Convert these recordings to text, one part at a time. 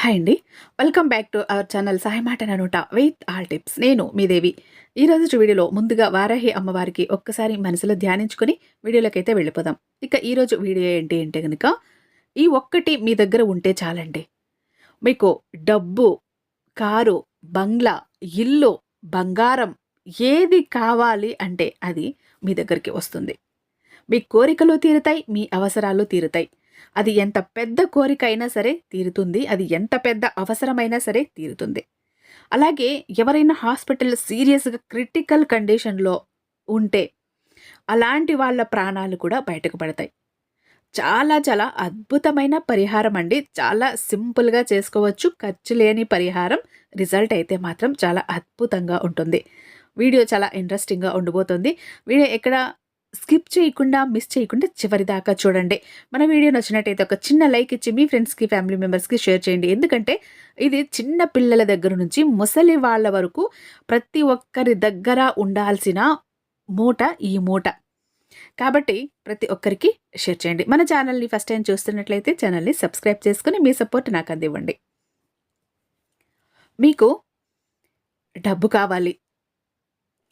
Hi అండి. Welcome back to our channel Sai మాట ననుట విత్ ఆల్ టిప్స్ నేను మీ దేవి. ఈ రోజు వీడియోలో ముందుగా వారాహి అమ్మవారికి ఒక్కసారి మనసులో ధ్యానించుకొని వీడియోలోకైతే వెళ్ళిపోదాం. ఇక ఈరోజు వీడియో ఏంటి అంటే కనుక ఈ ఒక్కటి మీ దగ్గర ఉంటే చాలండి. మీకు డబ్బు కారు బంగ్లా ఇల్లు బంగారం ఏది కావాలి అంటే అది మీ దగ్గరికి వస్తుంది. మీ కోరికలు తీరుతాయి మీ అవసరాలు తీరుతాయి. అది ఎంత పెద్ద కోరిక అయినా సరే తీరుతుంది అది ఎంత పెద్ద అవసరమైనా సరే తీరుతుంది. అలాగే ఎవరైనా హాస్పిటల్ సీరియస్గా క్రిటికల్ కండిషన్లో ఉంటే అలాంటి వాళ్ళ ప్రాణాలు కూడా బయటకు పడతాయి. చాలా చాలా అద్భుతమైన పరిహారం అండి. చాలా సింపుల్గా చేసుకోవచ్చు. ఖర్చు లేని పరిహారం. రిజల్ట్ అయితే మాత్రం చాలా అద్భుతంగా ఉంటుంది. వీడియో చాలా ఇంట్రెస్టింగ్గా ఉండబోతుంది వీడియో ఎక్కడ స్కిప్ చేయకుండా మిస్ చేయకుండా చివరి దాకా చూడండి. మన వీడియో నచ్చినట్టయితే ఒక చిన్న లైక్ ఇచ్చి మీ ఫ్రెండ్స్కి ఫ్యామిలీ మెంబర్స్కి షేర్ చేయండి. ఎందుకంటే ఇది చిన్న పిల్లల దగ్గర నుంచి ముసలి వాళ్ళ వరకు ప్రతి ఒక్కరి దగ్గర ఉండాల్సిన మూట ఈ మూట. కాబట్టి ప్రతి ఒక్కరికి షేర్ చేయండి. మన ఛానల్ని ఫస్ట్ టైం చూస్తున్నట్లయితే ఛానల్ని సబ్స్క్రైబ్ చేసుకుని మీ సపోర్ట్ నాకు అందివ్వండి. మీకు డబ్బు కావాలి.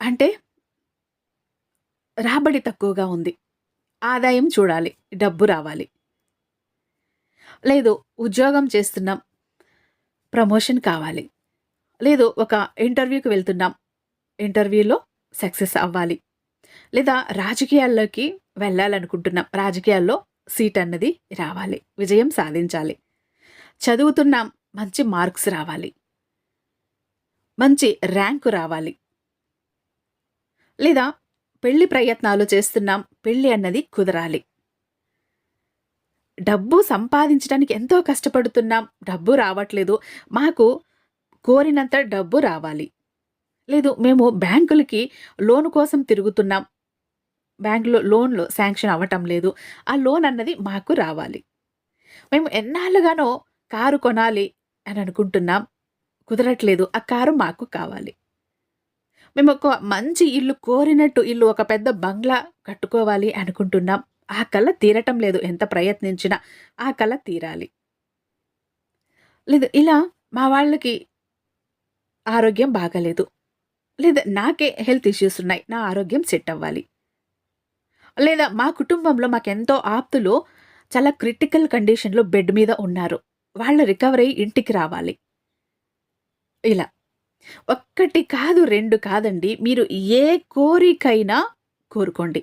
అంటే రాబడి తక్కువగా ఉంది. ఆదాయం చూడాలి డబ్బు రావాలి. లేదు ఉద్యోగం చేస్తున్నాం ప్రమోషన్ కావాలి. లేదు ఒక ఇంటర్వ్యూకి వెళ్తున్నాం. ఇంటర్వ్యూలో సక్సెస్ అవ్వాలి. లేదా రాజకీయాల్లోకి వెళ్ళాలనుకుంటున్నాం. రాజకీయాల్లో సీట్ అన్నది రావాలి. విజయం సాధించాలి. చదువుతున్నాం మంచి మార్క్స్ రావాలి. మంచి ర్యాంకు రావాలి. లేదా పెళ్ళి ప్రయత్నాలు చేస్తున్నాం పెళ్ళి అన్నది కుదరాలి. డబ్బు సంపాదించడానికి ఎంతో కష్టపడుతున్నాం డబ్బు రావట్లేదు. మాకు కోరినంత డబ్బు రావాలి. లేదు మేము బ్యాంకులకి లోన్ కోసం తిరుగుతున్నాం. బ్యాంకులో లోన్లు శాంక్షన్ అవ్వటం లేదు. ఆ లోన్ అన్నది మాకు రావాలి. మేము ఎన్నాళ్ళుగానో కారు కొనాలి అని అనుకుంటున్నాం. కుదరట్లేదు ఆ కారు మాకు కావాలి. మేము ఒక మంచి ఇల్లు కోరినట్టు ఇల్లు ఒక పెద్ద బంగ్లా కట్టుకోవాలి అనుకుంటున్నాం. ఆ కళ తీరటం లేదు. ఎంత ప్రయత్నించినా ఆ కళ తీరాలి. లేదు ఇలా మా వాళ్ళకి ఆరోగ్యం బాగలేదు. లేదా నాకే హెల్త్ ఇష్యూస్ ఉన్నాయి. నా ఆరోగ్యం సెట్ అవ్వాలి. లేదా మా కుటుంబంలో మాకెంతో ఆప్తులు చాలా క్రిటికల్ కండిషన్లో బెడ్ మీద ఉన్నారు. వాళ్ళ రికవరీ ఇంటికి రావాలి. ఇలా. ఒక్కటి కాదు రెండు కాదండి. మీరు ఏ కోరికైనా కోరుకోండి.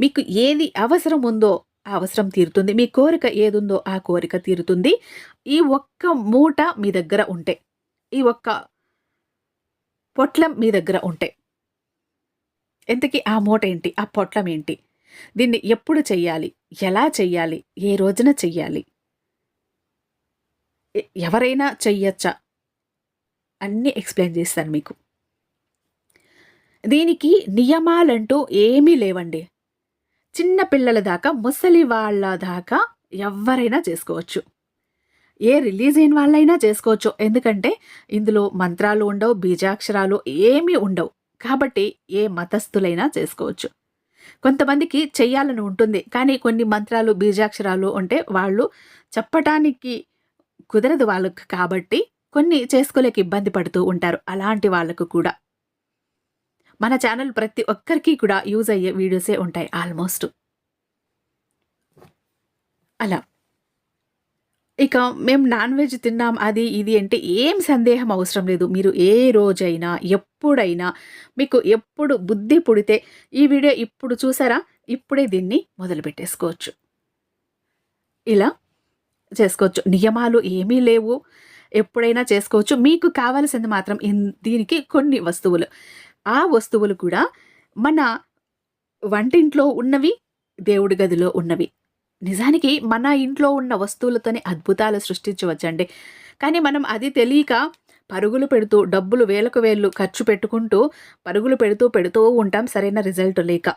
మీకు ఏది అవసరం ఉందో ఆ అవసరం తీరుతుంది. మీ కోరిక ఏదుందో ఆ కోరిక తీరుతుంది. ఈ ఒక్క మూట మీ దగ్గర ఉంటే ఈ ఒక్క పొట్లం మీ దగ్గర ఉంటే ఎంతకీ ఆ మూట ఏంటి? ఆ పొట్లం ఏంటి? దీన్ని ఎప్పుడు చెయ్యాలి? ఎలా చెయ్యాలి? ఏ రోజున చెయ్యాలి? ఎవరైనా చెయ్యొచ్చా? అన్నీ ఎక్స్ప్లెయిన్ చేస్తాను మీకు. దీనికి నియమాలంటూ ఏమీ లేవండి. చిన్న పిల్లల దాకా ముసలి వాళ్ళ దాకా ఎవరైనా చేసుకోవచ్చు. ఏ రిలీజ్ అయిన వాళ్ళైనా చేసుకోవచ్చు. ఎందుకంటే ఇందులో మంత్రాలు ఉండవు బీజాక్షరాలు ఏమీ ఉండవు. కాబట్టి ఏ మతస్థులైనా చేసుకోవచ్చు. కొంతమందికి చెయ్యాలని ఉంటుంది. కానీ కొన్ని మంత్రాలు బీజాక్షరాలు ఉంటే వాళ్ళు చెప్పటానికి కుదరదు వాళ్ళకు కాబట్టి కొన్ని చేసుకోలేక ఇబ్బంది పడుతూ ఉంటారు అలాంటి వాళ్ళకు కూడా. మన ఛానల్ ప్రతి ఒక్కరికి కూడా యూజ్ అయ్యే వీడియోసే ఉంటాయి ఆల్మోస్ట్. అలా. ఇక మేము నాన్ వెజ్ తిన్నాం అది ఇది అంటే ఏం సందేహం అవసరం లేదు. మీరు ఏ రోజైనా ఎప్పుడైనా మీకు ఎప్పుడు బుద్ధి పుడితే ఈ వీడియో ఇప్పుడు చూసారా? ఇప్పుడే దీన్ని మొదలు పెట్టేసుకోవచ్చు. ఇలా చేసుకోవచ్చు. నియమాలు ఏమీ లేవు. ఎప్పుడైనా చేసుకోవచ్చు. మీకు కావాల్సింది మాత్రం దీనికి కొన్ని వస్తువులు. ఆ వస్తువులు కూడా మన వంటింట్లో ఉన్నవి దేవుడి గదిలో ఉన్నవి. నిజానికి మన ఇంట్లో ఉన్న వస్తువులతోనే అద్భుతాలు సృష్టించవచ్చండి. కానీ మనం అది తెలియక పరుగులు పెడుతూ డబ్బులు వేలకు వేళ్ళు ఖర్చు పెట్టుకుంటూ పరుగులు పెడుతూ పెడుతూ ఉంటాం. సరైన రిజల్ట్ లేక.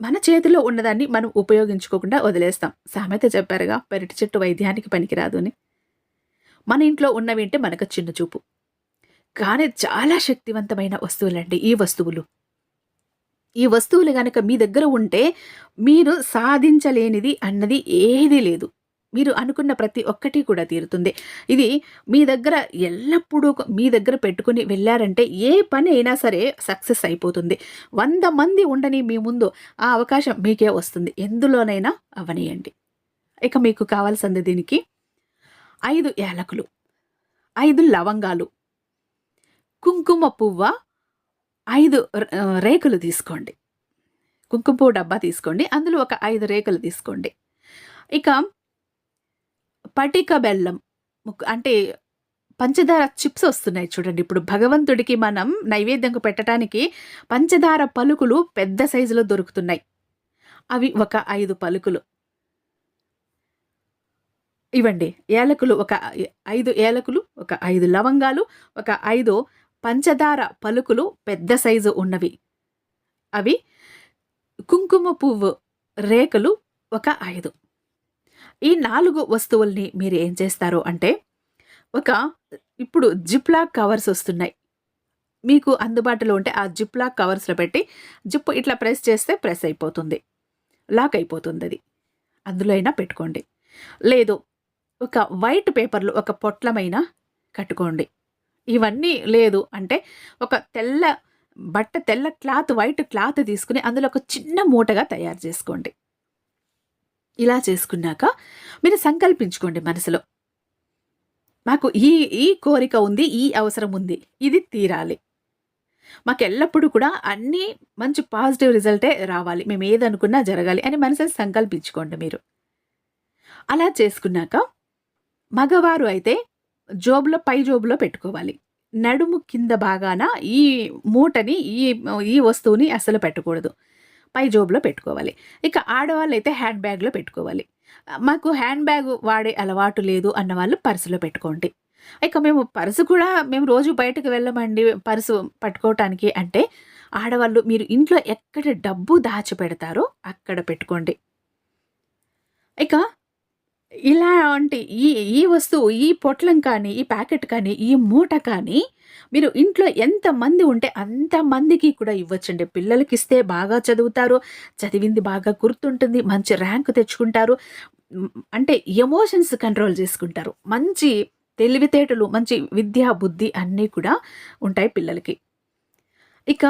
మన చేతిలో ఉన్నదాన్ని మనం ఉపయోగించుకోకుండా వదిలేస్తాం. సామెత చెప్పారుగా పెరటి చెట్టు వైద్యానికి పనికిరాదు అని. మన ఇంట్లో ఉన్నవేంటే మనకు చిన్న చూపు. కానీ చాలా శక్తివంతమైన వస్తువులండి ఈ వస్తువులు. ఈ వస్తువులు కనుక మీ దగ్గర ఉంటే మీరు సాధించలేనిది అన్నది ఏది లేదు. మీరు అనుకున్న ప్రతి ఒక్కటి కూడా తీరుతుంది. ఇది మీ దగ్గర ఎల్లప్పుడూ మీ దగ్గర పెట్టుకుని వెళ్ళారంటే ఏ పని అయినా సరే సక్సెస్ అయిపోతుంది. వంద మంది ఉండని మీ ముందు ఆ అవకాశం మీకే వస్తుంది. ఎందులోనైనా అవనియండి. ఇక మీకు కావాల్సింది దీనికి ఐదు యాలకులు ఐదు లవంగాలు కుంకుమ పువ్వ ఐదు రేకులు తీసుకోండి. కుంకుమ పువ్వు డబ్బా తీసుకోండి. అందులో ఒక ఐదు రేకులు తీసుకోండి. ఇక పటిక బెల్లం ముక్- అంటే పంచదార చిప్స్ వస్తున్నాయి చూడండి. ఇప్పుడు భగవంతుడికి మనం నైవేద్యంకు పెట్టడానికి పంచదార పలుకులు పెద్ద సైజులో దొరుకుతున్నాయి. అవి ఒక ఐదు పలుకులు. ఇవ్వండి. ఏలకులు ఒక ఐదు ఏలకులు ఒక ఐదు లవంగాలు ఒక ఐదు పంచదార పలుకులు పెద్ద సైజు ఉన్నవి. అవి కుంకుమ పువ్వు రేకులు ఒక ఐదు. ఈ నాలుగు వస్తువుల్ని మీరు ఏం చేస్తారు అంటే ఒక ఇప్పుడు జిప్లా కవర్స్ వస్తున్నాయి. మీకు అందుబాటులో ఉంటే ఆ జిప్లా కవర్స్లో పెట్టి జిప్ ఇట్లా ప్రెస్ చేస్తే ప్రెస్ అయిపోతుంది. లాక్ అయిపోతుంది అది అందులో అయినా పెట్టుకోండి. లేదు ఒక వైట్ పేపర్లో ఒక పొట్లమైన కట్టుకోండి. ఇవన్నీ లేదు అంటే ఒక తెల్ల బట్ట తెల్ల క్లాత్ వైట్ క్లాత్ తీసుకుని అందులో ఒక చిన్న మూటగా తయారు చేసుకోండి. ఇలా చేసుకున్నాక మీరు సంకల్పించుకోండి మనసులో. మాకు ఈ ఈ కోరిక ఉంది ఈ అవసరం ఉంది ఇది తీరాలి. మాకు ఎల్లప్పుడూ కూడా అన్నీ మంచి పాజిటివ్ రిజల్టే రావాలి మేము ఏదనుకున్నా జరగాలి అని మనసుని సంకల్పించుకోండి మీరు. అలా చేసుకున్నాక మగవారు అయితే జోబులో పై జోబులో పెట్టుకోవాలి. నడుము కింద భాగాన ఈ మూటని ఈ ఈ వస్తువుని అసలు పెట్టకూడదు. పై జోబులో పెట్టుకోవాలి. ఇక ఆడవాళ్ళు అయితే హ్యాండ్ బ్యాగ్లో పెట్టుకోవాలి. మాకు హ్యాండ్ బ్యాగ్ వాడే అలవాటు లేదు అన్న వాళ్ళు పర్సులో పెట్టుకోండి. ఇక మేము పర్సు కూడా మేము రోజు బయటకు వెళ్ళమండి. పర్సు పట్టుకోవటానికి అంటే ఆడవాళ్ళు మీరు ఇంట్లో ఎక్కడ డబ్బు దాచి పెడతారో అక్కడ పెట్టుకోండి. ఇక ఇలాంటి ఈ ఈ వస్తువు ఈ పొట్లం కానీ ఈ ప్యాకెట్ కానీ ఈ మూట కానీ మీరు ఇంట్లో ఎంతమంది ఉంటే అంతమందికి కూడా ఇవ్వచ్చండి. పిల్లలకి ఇస్తే బాగా చదువుతారు చదివింది బాగా గుర్తుంటుంది మంచి ర్యాంక్ తెచ్చుకుంటారు అంటే ఎమోషన్స్ కంట్రోల్ చేసుకుంటారు. మంచి తెలివితేటలు మంచి విద్యా బుద్ధి అన్నీ కూడా ఉంటాయి పిల్లలకి. ఇక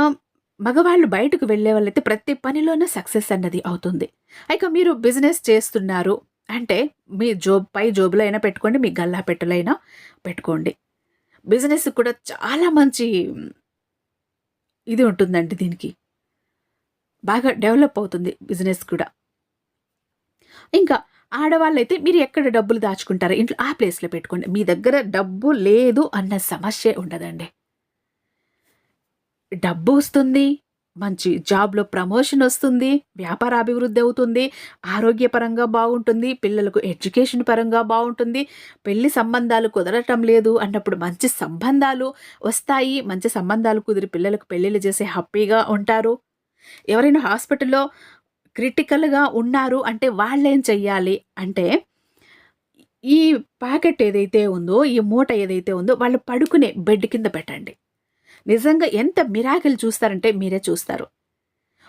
మగవాళ్ళు బయటకు వెళ్ళే వాళ్ళైతే ప్రతి పనిలోనే సక్సెస్ అన్నది అవుతుంది. ఇక మీరు బిజినెస్ చేస్తున్నారు అంటే మీ జోబ్ పై జోబులో అయినా పెట్టుకోండి మీ గల్లా పెట్టెలైనా పెట్టుకోండి. బిజినెస్ కూడా చాలా మంచి ఇది ఉంటుందండి దీనికి. బాగా డెవలప్ అవుతుంది బిజినెస్ కూడా. ఇంకా ఆడవాళ్ళైతే మీరు ఎక్కడ డబ్బులు దాచుకుంటారో? ఇంట్లో ఆ ప్లేస్లో పెట్టుకోండి. మీ దగ్గర డబ్బు లేదు అన్న సమస్య ఉండదండి. డబ్బు వస్తుంది మంచి జాబ్లో ప్రమోషన్ వస్తుంది వ్యాపార అభివృద్ధి అవుతుంది ఆరోగ్యపరంగా బాగుంటుంది పిల్లలకు ఎడ్యుకేషన్ పరంగా బాగుంటుంది పెళ్ళి సంబంధాలు కుదరటం లేదు అన్నప్పుడు మంచి సంబంధాలు వస్తాయి మంచి సంబంధాలు కుదిరి పిల్లలకు పెళ్ళిళ్ళు చేసే హ్యాపీగా ఉంటారు. ఎవరైనా హాస్పిటల్లో క్రిటికల్గా ఉన్నారు అంటే వాళ్ళేం చెయ్యాలి అంటే ఈ ప్యాకెట్ ఏదైతే ఉందో ఈ మూట ఏదైతే ఉందో వాళ్ళు పడుకునే బెడ్ కింద పెట్టండి. నిజంగా ఎంత మిరాకిల్ చూస్తారంటే మీరే చూస్తారు.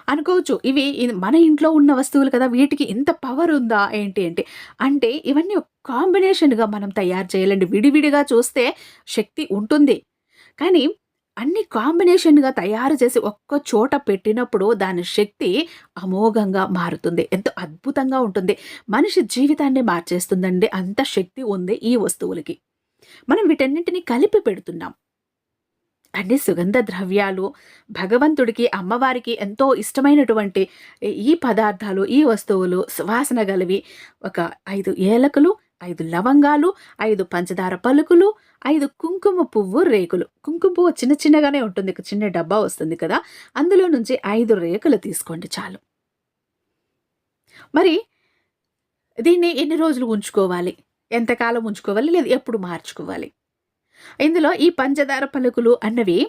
అనుకోవచ్చు ఇవి మన ఇంట్లో ఉన్న వస్తువులు కదా వీటికి ఇంత పవర్ ఉందా ఏంటి అంటే అంటే ఇవన్నీ కాంబినేషన్గా మనం తయారు చేయాలండి. విడివిడిగా చూస్తే శక్తి ఉంటుంది. కానీ అన్ని కాంబినేషన్గా తయారు చేసి ఒక్క చోట పెట్టినప్పుడు దాని శక్తి అమోఘంగా మారుతుంది. ఎంతో అద్భుతంగా ఉంటుంది. మనిషి జీవితాన్ని మార్చేస్తుందండి. అంత శక్తి ఉంది ఈ వస్తువులకి. మనం వీటన్నింటినీ కలిపి పెడుతున్నాం. అన్ని సుగంధ ద్రవ్యాలు భగవంతుడికి అమ్మవారికి ఎంతో ఇష్టమైనటువంటి ఈ పదార్థాలు ఈ వస్తువులు సువాసన గలవి ఒక ఐదు ఏలకులు ఐదు లవంగాలు ఐదు పంచదార పలుకులు ఐదు కుంకుమ పువ్వు రేకులు. కుంకుమ పువ్వు చిన్న చిన్నగానే ఉంటుంది చిన్న డబ్బా వస్తుంది కదా. అందులో నుంచి ఐదు రేకులు తీసుకోండి చాలు. మరి దీన్ని ఎన్ని రోజులు ఉంచుకోవాలి? ఎంతకాలం ఉంచుకోవాలి? లేదా ఎప్పుడు మార్చుకోవాలి? ఇందులో ఈ పంచదార పలుకులు అన్నవి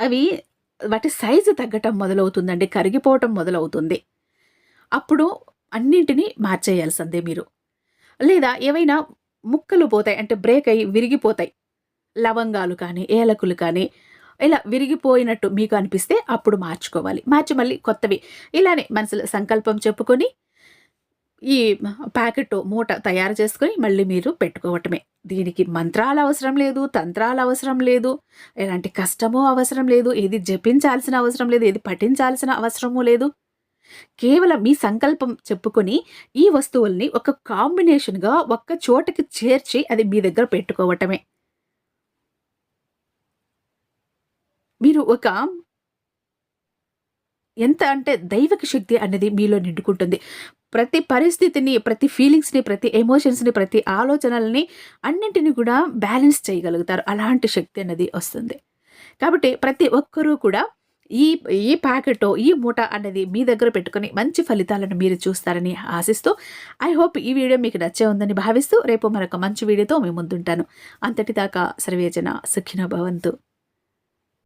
అవి వాటి సైజు తగ్గటం మొదలవుతుందండి కరిగిపోవటం మొదలవుతుంది. అప్పుడు అన్నింటినీ మార్చేయాల్సిందే మీరు. లేదా ఏవైనా ముక్కలు పోతాయి అంటే బ్రేక్ అయ్యి విరిగిపోతాయి. లవంగాలు కానీ ఏలకులు కానీ ఇలా విరిగిపోయినట్టు మీకు అనిపిస్తే అప్పుడు మార్చుకోవాలి. మార్చి మళ్ళీ కొత్తవి. ఇలానే మనసులో సంకల్పం చెప్పుకొని ఈ ప్యాకెట్ మూట తయారు చేసుకొని మళ్ళీ మీరు పెట్టుకోవటమే. దీనికి మంత్రాలు అవసరం లేదు తంత్రాలు అవసరం లేదు ఎలాంటి కష్టమో అవసరం లేదు ఏది జపించాల్సిన అవసరం లేదు ఏది పఠించాల్సిన అవసరమూ లేదు. కేవలం మీ సంకల్పం చెప్పుకొని ఈ వస్తువుల్ని ఒక కాంబినేషన్గా ఒక్క చోటకి చేర్చి అది మీ దగ్గర పెట్టుకోవటమే. మీరు ఒక ఎంత అంటే దైవక శక్తి అనేది మీలో నిండుకుంటుంది. ప్రతి పరిస్థితిని ప్రతి ఫీలింగ్స్ని ప్రతి ఎమోషన్స్ని ప్రతి ఆలోచనల్ని అన్నింటిని కూడా బ్యాలెన్స్ చేయగలుగుతారు. అలాంటి శక్తి అనేది వస్తుంది. కాబట్టి ప్రతి ఒక్కరూ కూడా ఈ ఈ ప్యాకెట్ ఈ మూట అనేది మీ దగ్గర పెట్టుకొని మంచి ఫలితాలను మీరు చూస్తారని ఆశిస్తూ ఐ హోప్ ఈ వీడియో మీకు నచ్చే ఉందని భావిస్తూ రేపు మరొక మంచి వీడియోతో మేము ముందుంటాను. అంతటిదాకా సర్వేజన సుఖిన భవంతు.